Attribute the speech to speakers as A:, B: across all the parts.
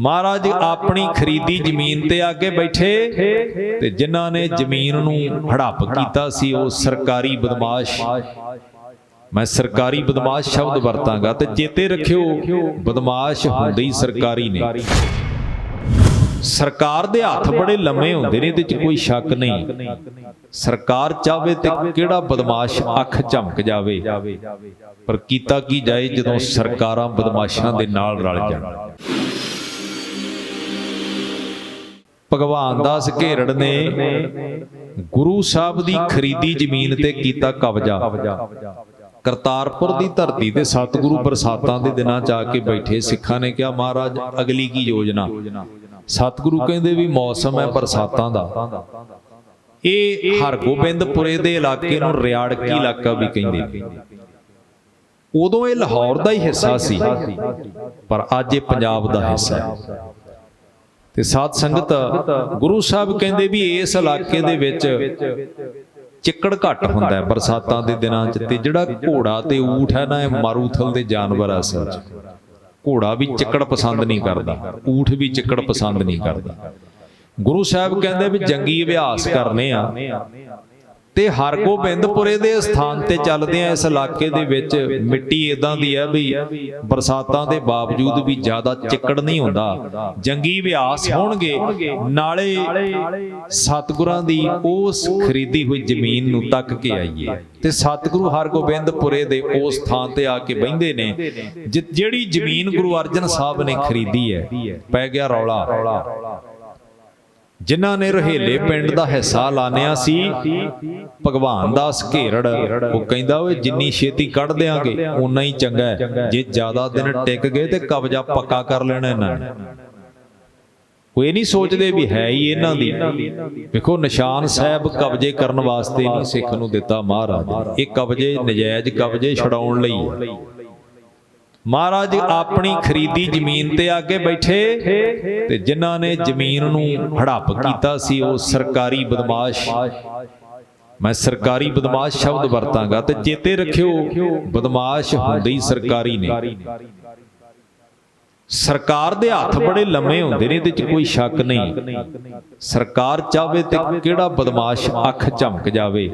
A: ਮਹਾਰਾਜ ਆਪਣੀ ਖਰੀਦੀ ਜ਼ਮੀਨ ਤੇ ਆ ਕੇ ਬੈਠੇ ਤੇ ਜਿਨ੍ਹਾਂ ਨੇ ਜ਼ਮੀਨ ਨੂੰ ਹੜੱਪ ਕੀਤਾ ਸੀ ਉਹ ਸਰਕਾਰੀ ਬਦਮਾਸ਼। ਮੈਂ ਸਰਕਾਰੀ ਬਦਮਾਸ਼ ਸ਼ਬਦ ਵਰਤਾਂਗਾ ਤੇ ਚੇਤੇ ਰੱਖਿਓ ਬਦਮਾਸ਼ ਹੁੰਦੇ ਹੀ ਸਰਕਾਰੀ ਨੇ। ਸਰਕਾਰ ਦੇ ਹੱਥ ਬੜੇ ਲੰਮੇ ਹੁੰਦੇ ਨੇ ਇਹਦੇ 'ਚ ਕੋਈ ਸ਼ੱਕ ਨਹੀਂ। ਸਰਕਾਰ ਚਾਹਵੇ ਤੇ ਕਿਹੜਾ ਬਦਮਾਸ਼ ਅੱਖ ਝਮਕ ਜਾਵੇ। ਪਰ ਕੀਤਾ ਕੀ ਜਾਏ ਜਦੋਂ ਸਰਕਾਰਾਂ ਬਦਮਾਸ਼ਾਂ ਦੇ ਨਾਲ ਰਲ ਜਾਣ। ਭਗਵਾਨ ਦਾਸ ਘੇਰੜ ਨੇ ਗੁਰੂ ਸਾਹਿਬ ਦੀ ਖਰੀਦੀ ਜ਼ਮੀਨ ਤੇ ਕੀਤਾ ਕਬਜ਼ਾ। ਕਰਤਾਰਪੁਰ ਦੀ ਧਰਤੀ ਤੇ ਸਤਿਗੁਰੂ ਬਰਸਾਤਾਂ ਦੇ ਦਿਨਾਂ ਚ ਆ ਕੇ ਬੈਠੇ ਸਿੱਖਾਂ ਨੇ ਕਿਹਾ ਮਹਾਰਾਜ ਅਗਲੀ ਕੀ ਯੋਜਨਾ? ਸਤਿਗੁਰੂ ਕਹਿੰਦੇ ਵੀ ਮੌਸਮ ਹੈ ਬਰਸਾਤਾਂ ਦਾ। ਇਹ ਹਰਗੋਬਿੰਦਪੁਰੇ ਦੇ ਇਲਾਕੇ ਨੂੰ ਰਿਆੜਕੀ ਇਲਾਕਾ ਵੀ ਕਹਿੰਦੇ ਉਦੋਂ ਇਹ ਲਾਹੌਰ ਦਾ ਹੀ ਹਿੱਸਾ ਸੀ। ਪਰ ਅੱਜ ਇਹ ਪੰਜਾਬ ਦਾ ਹਿੱਸਾ ਹੈ। ਤੇ ਸਾਧ ਸੰਗਤ ਗੁਰੂ ਸਾਹਿਬ ਕਹਿੰਦੇ ਵੀ ਇਸ ਇਲਾਕੇ ਦੇ ਵਿੱਚ ਚਿੱਕੜ ਘੱਟ ਹੁੰਦਾ ਹੈ ਬਰਸਾਤਾਂ ਦੇ ਦਿਨਾਂ 'ਚ ਤੇ ਜਿਹੜਾ ਘੋੜਾ ਤੇ ਊਠ ਹੈ ਨਾ, ਇਹ ਮਾਰੂਥਲ ਦੇ ਜਾਨਵਰ ਆ ਅਸਲ ਘੋੜਾ ਵੀ ਚਿੱਕੜ ਪਸੰਦ ਨਹੀਂ ਕਰਦਾ, ਊਠ ਵੀ ਚਿੱਕੜ ਪਸੰਦ ਨਹੀਂ ਕਰਦਾ। ਗੁਰੂ ਸਾਹਿਬ ਕਹਿੰਦੇ ਵੀ ਜੰਗੀ ਅਭਿਆਸ ਕਰਨੇ ਆ। ਤੇ ਹਰਗੋਬਿੰਦਪੁਰੇ ਦੇ ਸਥਾਨ ਤੇ ਚੱਲਦੇ ਆ ਇਸ ਇਲਾਕੇ ਦੇ ਵਿੱਚ। ਮਿੱਟੀ ਇਦਾਂ ਦੀ ਹੈ ਵੀ ਬਰਸਾਤਾਂ ਦੇ ਬਾਵਜੂਦ ਵੀ ਜ਼ਿਆਦਾ ਚਿੱਕੜ ਨਹੀਂ ਹੁੰਦਾ। ਜੰਗੀ ਅਭਿਆਸ ਹੋਣਗੇ, ਨਾਲੇ ਸਤਿਗੁਰਾਂ ਦੀ ਉਸ ਖਰੀਦੀ ਹੋਈ ਜ਼ਮੀਨ ਨੂੰ ਤੱਕ ਕੇ ਆਈਏ। ਤੇ ਸਤਿਗੁਰੂ ਹਰਗੋਬਿੰਦਪੁਰੇ ਦੇ ਉਸ ਸਥਾਨ ਤੇ ਆ ਕੇ ਬੈੰਦੇ ਨੇ ਜਿਹੜੀ ਜ਼ਮੀਨ ਗੁਰੂ ਅਰਜਨ ਸਾਹਿਬ ਨੇ ਖਰੀਦੀ ਹੈ, ਪੈ ਗਿਆ ਰੌਲਾ। ਜਿਨ੍ਹਾਂ ਨੇ ਰੋਹੇਲੇ ਪਿੰਡ ਦਾ ਹਿੱਸਾ ਲਾਣਿਆ ਸੀ ਭਗਵਾਨ ਦਾਸ ਘੇਰੜ ਉਹ ਕਹਿੰਦਾ ਓਏ ਜਿੰਨੀ ਛੇਤੀ ਕੱਢ ਦੇਾਂਗੇ ਉਨਾ ਹੀ ਚੰਗਾ ਹੈ। ਜੇ ਜ਼ਿਆਦਾ ਦਿਨ ਟਿਕ ਗਏ ਤੇ ਕਬਜ਼ਾ ਪੱਕਾ ਕਰ ਲੈਣਾ ਇਹਨਾਂ ਨੇ। ਉਹ ਇਹ ਨਹੀਂ ਸੋਚਦੇ ਵੀ ਹੈ ਹੀ ਇਹਨਾਂ ਦੀ। ਵੇਖੋ ਨਿਸ਼ਾਨ ਸਾਹਿਬ ਕਬਜ਼ੇ ਕਰਨ ਵਾਸਤੇ ਨਹੀਂ ਸਿੱਖ ਨੂੰ ਦਿੱਤਾ ਮਹਾਰਾਜ। ਇਹ ਕਬਜ਼ੇ ਨਜਾਇਜ਼ ਕਬਜ਼ੇ ਛਡਾਉਣ ਲਈ ਹੈ। ਮਹਾਰਾਜ ਆਪਣੀ ਖਰੀਦੀ ਜ਼ਮੀਨ ਤੇ ਆ ਕੇ ਬੈਠੇ ਤੇ ਜਿਨ੍ਹਾਂ ਨੇ ਜ਼ਮੀਨ ਨੂੰ ਹੜੱਪ ਕੀਤਾ ਸੀ, ਉਹ ਸਰਕਾਰੀ ਬਦਮਾਸ਼। ਮੈਂ ਸਰਕਾਰੀ ਬਦਮਾਸ਼ ਸ਼ਬਦ ਵਰਤਾਂਗਾ ਤੇ ਚੇਤੇ ਰੱਖਿਓ, ਬਦਮਾਸ਼ ਹੁੰਦੇ ਹੀ ਸਰਕਾਰੀ ਨੇ। ਸਰਕਾਰ ਦੇ ਹੱਥ ਬੜੇ ਲੰਮੇ ਹੁੰਦੇ ਨੇ, ਇਹਦੇ 'ਚ ਕੋਈ ਸ਼ੱਕ ਨਹੀਂ। ਸਰਕਾਰ ਚਾਹਵੇ ਤੇ ਕਿਹੜਾ ਬਦਮਾਸ਼ ਅੱਖ ਝਮਕ ਜਾਵੇ।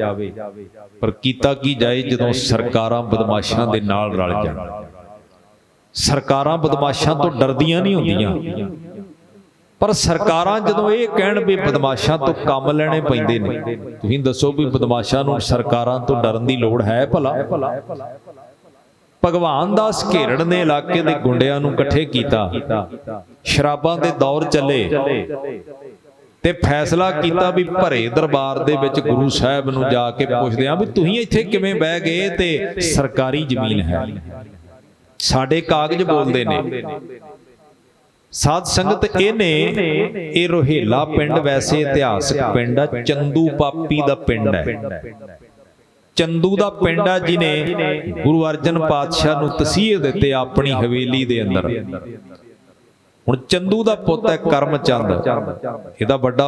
A: ਪਰ ਕੀਤਾ ਕੀ ਜਾਏ ਜਦੋਂ ਸਰਕਾਰਾਂ ਬਦਮਾਸ਼ਾਂ ਦੇ ਨਾਲ ਰਲ ਜਾਣ। ਸਰਕਾਰਾਂ ਬਦਮਾਸ਼ਾਂ ਤੋਂ ਡਰਦੀਆਂ ਨਹੀਂ ਹੁੰਦੀਆਂ। ਪਰ ਸਰਕਾਰਾਂ ਜਦੋਂ ਇਹ ਕਹਿਣ ਵੀ ਬਦਮਾਸ਼ਾਂ ਤੋਂ ਕੰਮ ਲੈਣੇ ਪੈਂਦੇ ਨੇ, ਤੁਸੀਂ ਦੱਸੋ ਵੀ ਬਦਮਾਸ਼ਾਂ ਨੂੰ ਸਰਕਾਰਾਂ ਤੋਂ ਡਰਨ ਦੀ ਲੋੜ ਹੈ ਭਲਾ? ਭਗਵਾਨ ਦਾਸ ਘੇਰੜ ਨੇ ਇਲਾਕੇ ਦੇ ਗੁੰਡਿਆਂ ਨੂੰ ਇਕੱਠੇ ਕੀਤਾ। ਸ਼ਰਾਬਾਂ ਦੇ ਦੌਰ ਚੱਲੇ। ਤੇ ਫੈਸਲਾ ਕੀਤਾ ਵੀ ਭਰੇ ਦਰਬਾਰ ਦੇ ਵਿੱਚ ਗੁਰੂ ਸਾਹਿਬ ਨੂੰ ਜਾ ਕੇ ਪੁੱਛਦੇ ਆ ਵੀ ਤੁਸੀਂ ਇੱਥੇ ਕਿਵੇਂ ਬਹਿ ਗਏ ਤੇ ਸਰਕਾਰੀ ਜ਼ਮੀਨ ਹੈ? ਸਾਡੇ ਕਾਗਜ਼ ਬੋਲਦੇ ਨੇ। ਸਾਧ ਸੰਗਤ ਇਹਨੇ ਇਹ ਰੋਹੇਲਾ ਪਿੰਡ ਵੈਸੇ ਇਤਿਹਾਸਕ ਪਿੰਡ ਆ ਚੰਦੂ ਪਾਪੀ ਦਾ ਪਿੰਡ ਹੈ। ਚੰਦੂ ਦਾ ਪਿੰਡ ਆ ਜਿਨੇ ਗੁਰੂ ਅਰਜਨ ਪਾਤਸ਼ਾਹ ਨੂੰ ਤਸੀਹੇ ਦਿੱਤੇ ਆਪਣੀ ਹਵੇਲੀ ਦੇ ਅੰਦਰ। ਹੁਣ ਚੰਦੂ ਦਾ ਪੁੱਤ ਹੈ ਕਰਮਚੰਦ। ਇਹਦਾ ਵੱਡਾ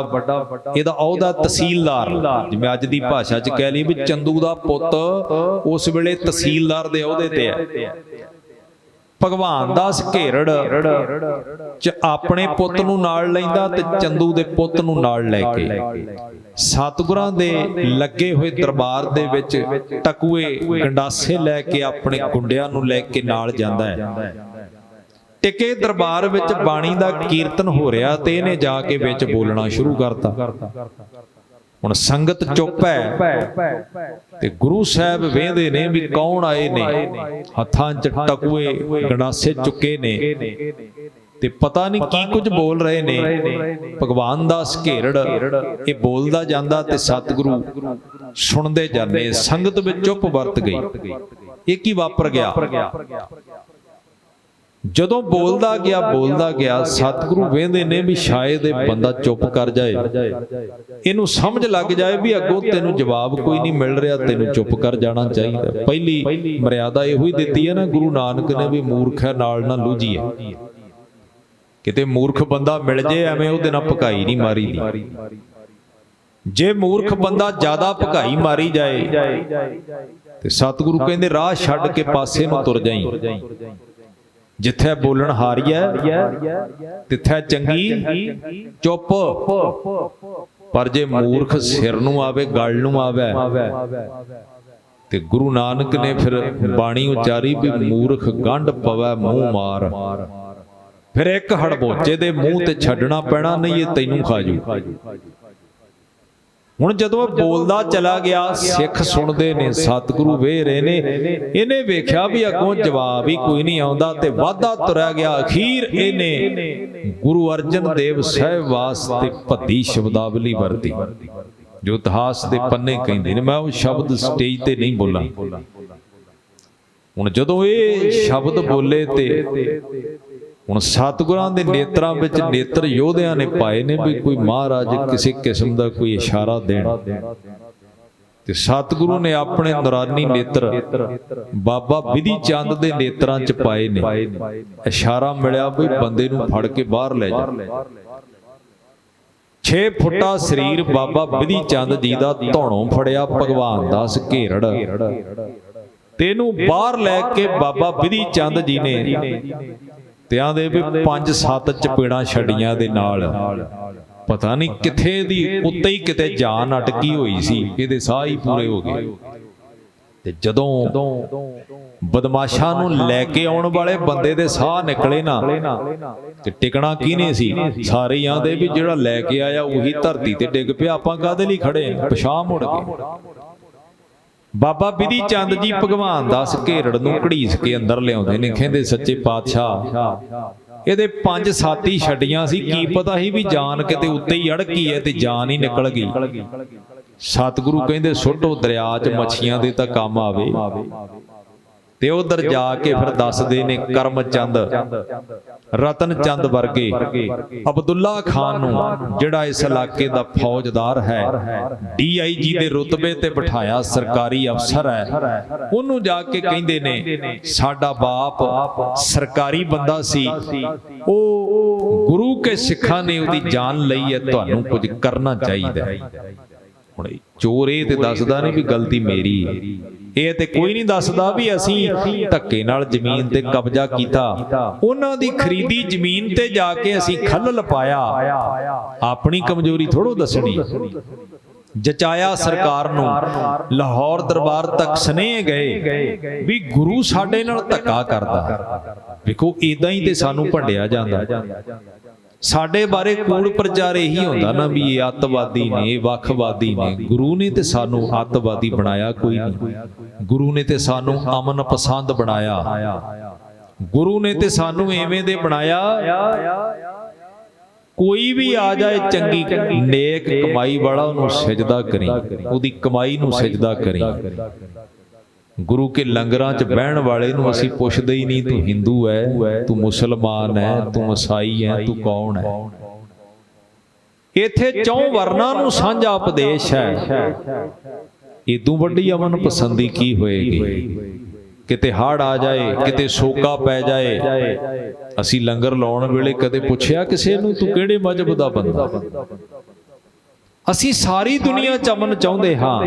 A: ਇਹਦਾ ਅਹੁਦਾ ਤਹਿਸੀਲਦਾਰ। ਜਿਵੇਂ ਅੱਜ ਦੀ ਭਾਸ਼ਾ 'ਚ ਕਹਿ ਲਈ ਵੀ ਚੰਦੂ ਦਾ ਪੁੱਤ ਉਸ ਵੇਲੇ ਤਹਿਸੀਲਦਾਰ ਦੇ ਅਹੁਦੇ ਤੇ ਹੈ। ਭਗਵਾਨ ਦਾਸ ਘੇਰੜ ਚ ਆਪਣੇ ਪੁੱਤ ਨੂੰ ਨਾਲ ਲੈਂਦਾ ਤੇ ਚੰਦੂ ਦੇ ਪੁੱਤ ਨੂੰ ਨਾਲ ਲੈ ਕੇ। ਸਤਿਗੁਰਾਂ ਦੇ ਲੱਗੇ ਹੋਏ ਦਰਬਾਰ ਦੇ ਵਿੱਚ ਟਕੂਏ ਗੰਡਾਸੇ ਲੈ ਕੇ ਆਪਣੇ ਗੁੰਡਿਆਂ ਨੂੰ ਲੈ ਕੇ ਨਾਲ ਜਾਂਦਾ ਹੈ। ਟਿਕੇ ਦਰਬਾਰ ਵਿੱਚ ਬਾਣੀ ਦਾ ਕੀਰਤਨ ਹੋ ਰਿਹਾ ਤੇ ਇਹਨੇ ਜਾ ਕੇ ਵਿੱਚ ਬੋਲਣਾ ਸ਼ੁਰੂ ਕਰਤਾ। ਹੁਣ ਸੰਗਤ ਚੁੱਪ ਹੈ। ਤੇ ਗੁਰੂ ਸਾਹਿਬ ਵੇਂਦੇ ਨੇ ਵੀ ਕੌਣ ਆਏ ਨੇ? ਹੱਥਾਂ 'ਚ ਟਕੂਏ ਗੰਡਾਸੇ ਚੁੱਕੇ ਨੇ। ਤੇ ਪਤਾ ਨਹੀਂ ਕੀ ਕੁਝ ਬੋਲ ਰਹੇ ਨੇ। ਭਗਵਾਨ ਦਾਸ ਘੇਰੜ ਇਹ ਬੋਲਦਾ ਜਾਂਦਾ ਤੇ ਸਤਿਗੁਰੂ ਸੁਣਦੇ ਜਾਂਦੇ। ਸੰਗਤ ਵਿੱਚ ਚੁੱਪ ਵਰਤ ਗਈ। ਇਹ ਕੀ ਵਾਪਰ ਗਿਆ। ਜਦੋਂ ਬੋਲਦਾ ਗਿਆ ਬੋਲਦਾ ਗਿਆ, ਸਤਿਗੁਰੂ ਵੇਂਦੇ ਨੇ ਵੀ ਸ਼ਾਇਦ ਇਹ ਬੰਦਾ ਚੁੱਪ ਕਰ ਜਾਏ। ਇਹਨੂੰ ਸਮਝ ਲੱਗ ਜਾਏ ਵੀ ਅੱਗੋਂ ਤੈਨੂੰ ਜਵਾਬ ਕੋਈ ਨਹੀਂ ਮਿਲ ਰਿਹਾ, ਤੈਨੂੰ ਚੁੱਪ ਕਰ ਜਾਣਾ ਚਾਹੀਦਾ। ਪਹਿਲੀ ਮਰਿਆਦਾ ਇਹੋ ਹੀ ਦਿੱਤੀ ਹੈ ਨਾ, ਗੁਰੂ ਨਾਨਕ ਨੇ ਵੀ ਮੂਰਖ ਹੈ, ਨਾਲ ਨਾ ਲੂਝੀਏ ਕਿਤੇ ਮੂਰਖ ਬੰਦਾ ਮਿਲ ਜੇ, ਐਵੇਂ ਉਹਦੇ ਨਾਲ ਭਕਾਈ ਨਹੀਂ ਮਾਰੀ ਦੀ ਜੇ ਮੂਰਖ ਬੰਦਾ ਜ਼ਿਆਦਾ ਭਕਾਈ ਮਾਰੀ ਜਾਏ, ਤੇ ਸਤਿਗੁਰੂ ਕਹਿੰਦੇ ਰਾਹ ਛੱਡ ਕੇ ਪਾਸੇ ਨੂੰ ਤੁਰ ਜਾਈ। ਜਿੱਥੇ ਬੋਲਣ ਹਾਰੀਐ ਤਿੱਥੇ ਚੰਗੀ ਚੁੱਪ। ਪਰ ਜੇ ਮੂਰਖ ਸਿਰ ਨੂੰ ਆਵੇ, ਗਲ ਨੂੰ ਆਵੇ, ਤੇ ਗੁਰੂ ਨਾਨਕ ਨੇ ਫਿਰ ਬਾਣੀ ਉਚਾਰੀ ਵੀ ਮੂਰਖ ਗੰਢ ਪਵੈ, ਮੂੰਹ ਮਾਰ। ਫਿਰ ਇੱਕ ਹੜਬੋਚੇ ਦੇ ਮੂੰਹ ਤੇ ਛੱਡਣਾ ਪੈਣਾ, ਨਹੀਂ ਇਹ ਤੈਨੂੰ ਖਾਜੂ ਹੁਣ ਜਦੋਂ ਇਹ ਬੋਲਦਾ ਚਲਾ ਗਿਆ ਸਿੱਖ ਸੁਣਦੇ ਨੇ ਸਤਿਗੁਰੂ ਵੇਖ ਰਹੇ ਨੇ। ਇਹਨੇ ਵੇਖਿਆ ਵੀ ਅੱਗੋਂ ਜਵਾਬ ਹੀ ਕੋਈ ਨਹੀਂ ਆਉਂਦਾ ਤੇ ਵਾਧਾ ਤੁਰਿਆ ਗਿਆ। ਅਖੀਰ ਇਹਨੇ ਗੁਰੂ ਅਰਜਨ ਦੇਵ ਸਾਹਿਬ ਵਾਸਤੇ ਭੱਦੀ ਸ਼ਬਦਾਵਲੀ ਵਰਤੀ। ਜੋ ਇਤਿਹਾਸ ਦੇ ਪੰਨੇ ਕਹਿੰਦੇ ਨੇ ਮੈਂ ਉਹ ਸ਼ਬਦ ਸਟੇਜ ਤੇ ਨਹੀਂ ਬੋਲਾਂ। ਹੁਣ ਜਦੋਂ ਇਹ ਸ਼ਬਦ ਬੋਲੇ ਤੇ ਹੁਣ ਸਤਿਗੁਰਾਂ ਦੇ ਨੇਤਰਾਂ ਵਿੱਚ ਨੇਤਰ ਯੋਧਿਆਂ ਨੇ ਪਾਏ ਨੇ ਵੀ ਕੋਈ ਮਹਾਰਾਜ ਕਿਸੇ ਕਿਸਮ ਦਾ ਕੋਈ ਇਸ਼ਾਰਾ ਦੇਣ। ਤੇ ਸਤਿਗੁਰੂ ਨੇ ਆਪਣੇ ਨੁਰਾਨੀ ਨੇਤਰ ਬਾਬਾ ਵਿਧੀ ਚੰਦ ਦੇ ਨੇਤਰਾਂ 'ਚ ਪਾਏ ਨੇ। ਇਸ਼ਾਰਾ ਮਿਲਿਆ ਵੀ ਬੰਦੇ ਨੂੰ ਫੜ ਕੇ ਬਾਹਰ ਲੈ ਜਾ। 6 ਫੁੱਟਾ ਸਰੀਰ ਬਾਬਾ ਵਿਧੀ ਚੰਦ ਜੀ ਦਾ ਧੌਣੋਂ ਫੜਿਆ ਭਗਵਾਨ ਦਾਸ ਘੇਰੜ। ਤੇ ਇਹਨੂੰ ਬਾਹਰ ਲੈ ਕੇ ਬਾਬਾ ਵਿਧੀ ਚੰਦ ਜੀ ਨੇ। ਤੇ ਆਂਦੇ ਵੀ ਪੰਜ ਸੱਤ ਚਪੇੜਾਂ ਛੜੀਆਂ ਦੇ ਨਾਲ। ਪਤਾ ਨਹੀਂ ਕਿੱਥੇ ਦੀ, ਉੱਤੇ ਹੀ ਕਿਤੇ ਜਾਨ ਅਟਕੀ ਹੋਈ ਸੀ, ਇਹਦੇ ਸਾਹ ਹੀ ਪੂਰੇ ਹੋ ਗਏ। ਤੇ ਜਦੋਂ ਬਦਮਾਸ਼ਾਂ ਨੂੰ ਲੈ ਕੇ ਆਉਣ ਵਾਲੇ ਬੰਦੇ ਦੇ ਸਾਹ ਨਿਕਲੇ ਨਾ, ਤੇ ਟਿਕਣਾ ਕਿਹਨੇ ਸੀ? ਸਾਰੇ ਆਂਦੇ ਵੀ ਜਿਹੜਾ ਲੈ ਕੇ ਆਇਆ, ਉਹੀ ਧਰਤੀ ਤੇ ਡਿੱਗ ਪਿਆ। ਆਪਾਂ ਕਾਦੇ ਲਈ ਖੜੇ ਆਂ? ਮੁੜ ਕੇ। ਬਾਬਾ ਵਿਧੀ ਚੰਦ ਜੀ ਭਗਵਾਨ ਦਾਸ ਘੇਰੜ ਨੂੰ ਘੜੀਸ ਕੇ ਅੰਦਰ ਲਿਆਉਂਦੇ ਨੇ ਕਹਿੰਦੇ ਸੱਚੇ ਪਾਤਸ਼ਾਹ। ਇਹਦੇ ਪੰਜ ਸਾਥੀ ਛੱਡੀਆਂ ਸੀ ਕੀ ਪਤਾ ਸੀ ਵੀ ਜਾਨ ਕਿਤੇ ਉੱਤੇ ਹੀ ਅੜਕੀ ਹੈ ਤੇ ਜਾਨ ਹੀ ਨਿਕਲ ਗਈ। ਸਤਿਗੁਰੂ ਕਹਿੰਦੇ ਸੁੱਟੋ ਦਰਿਆ 'ਚ ਮੱਛੀਆਂ ਦੇ ਤਾਂ ਕੰਮ ਆਵੇ। ਤੇ ਉਧਰ ਜਾ ਕੇ ਫਿਰ ਦੱਸਦੇ ਨੇ ਕਰਮ ਚੰਦ। ਰਤਨ ਚੰਦ ਵਰਗੇ ਅਬਦੁੱਲਾ ਖਾਨ ਨੂੰ ਜਿਹੜਾ ਇਸ ਇਲਾਕੇ ਦਾ ਫੌਜਦਾਰ ਹੈ, ਡੀਆਈਜੀ ਦੇ ਰੁਤਬੇ ਤੇ ਬਿਠਾਇਆ ਸਰਕਾਰੀ ਅਫਸਰ ਹੈ, ਉਹਨੂੰ ਜਾ ਕੇ ਕਹਿੰਦੇ ਨੇ, ਸਾਡਾ ਬਾਪ ਸਰਕਾਰੀ ਬੰਦਾ ਸੀ, ਉਹ ਗੁਰੂ ਕੇ ਸਿੱਖਾਂ ਨੇ ਉਹਦੀ ਜਾਨ ਲਈ ਹੈ, ਤੁਹਾਨੂੰ ਕੁਝ ਕਰਨਾ ਚਾਹੀਦਾ ਹੈ। ਹੁਣ ਚੋਰ ਇਹ ਤੇ ਦੱਸਦਾ ਨਹੀਂ ਵੀ ਗਲਤੀ ਮੇਰੀ ਹੈ। ਇਹ ਤੇ ਕੋਈ ਨਹੀਂ ਦੱਸਦਾ ਵੀ ਅਸੀਂ ਧੱਕੇ ਨਾਲ ਜ਼ਮੀਨ ਤੇ ਕਬਜ਼ਾ ਕੀਤਾ। ਉਹਨਾਂ ਦੀ ਖਰੀਦੀ ਜ਼ਮੀਨ ਤੇ ਜਾ ਕੇ ਅਸੀਂ ਖੱਲਲ ਪਾਇਆ ਆਪਣੀ ਕਮਜ਼ੋਰੀ ਥੋੜੋ ਦੱਸਣੀ। ਜਚਾਇਆ ਸਰਕਾਰ ਨੂੰ। ਲਾਹੌਰ ਦਰਬਾਰ ਤੱਕ ਸਨੇਹ ਗਏ ਵੀ ਗੁਰੂ ਸਾਡੇ ਨਾਲ ਧੱਕਾ ਕਰਦਾ। ਵੇਖੋ ਇਦਾਂ ਹੀ ਤੇ ਸਾਨੂੰ ਭੰਡਿਆ ਜਾਂਦਾ। ਸਾਡੇ ਬਾਰੇ ਕੂੜ ਪ੍ਰਚਾਰ ਇਹੀ ਹੁੰਦਾ ਨਾ ਵੀ ਇਹ ਅੱਤਵਾਦੀ ਨੇ, ਇਹ ਵੱਖਵਾਦੀ ਨੇ। ਗੁਰੂ ਨੇ ਤੇ ਸਾਨੂੰ ਅੱਤਵਾਦੀ ਬਣਾਇਆ ਕੋਈ ਨਹੀਂ। ਗੁਰੂ ਨੇ ਤੇ ਸਾਨੂੰ ਅਮਨ ਪਸੰਦ ਬਣਾਇਆ। ਗੁਰੂ ਨੇ ਤੇ ਸਾਨੂੰ ਐਵੇਂ ਦੇ ਬਣਾਇਆ। ਕੋਈ ਵੀ ਆ ਜਾਏ ਚੰਗੀ ਨੇਕ ਕਮਾਈ ਵਾਲਾ ਉਹਨੂੰ ਸਜਦਾ ਕਰੀ। ਉਹਦੀ ਕਮਾਈ ਨੂੰ ਸਜਦਾ ਕਰੀ। ਗੁਰੂ ਕੇ ਲੰਗਰਾਂ 'ਚ ਬਹਿਣ ਵਾਲੇ ਨੂੰ ਅਸੀਂ ਪੁੱਛਦੇ ਹੀ ਨਹੀਂ, ਤੂੰ ਹਿੰਦੂ ਹੈ ਤੂੰ ਮੁਸਲਮਾਨ ਹੈ ਤੂੰ ਈਸਾਈ ਹੈ ਤੂੰ ਕੌਣ ਹੈ ਇੱਥੇ ਚੌ ਵਰਨਾਂ ਨੂੰ ਸਾਂਝਾ ਉਪਦੇਸ਼ ਹੈ। ਇਦੋਂ ਵੱਡੀ ਅਮਨ ਪਸੰਦੀ ਕੀ ਹੋਏਗੀ? ਕਿਤੇ ਹੜ ਆ ਜਾਏ, ਕਿਤੇ ਸੋਕਾ ਪੈ ਜਾਏ। ਅਸੀਂ ਲੰਗਰ ਲਾਉਣ ਵੇਲੇ ਕਦੇ ਪੁੱਛਿਆ ਕਿਸੇ ਨੂੰ, ਤੂੰ ਕਿਹੜੇ ਮਜਬ ਦਾ ਬੰਦਾ? ਅਸੀਂ ਸਾਰੀ ਦੁਨੀਆ ਚ ਅਮਨ ਚਾਹੁੰਦੇ ਹਾਂ।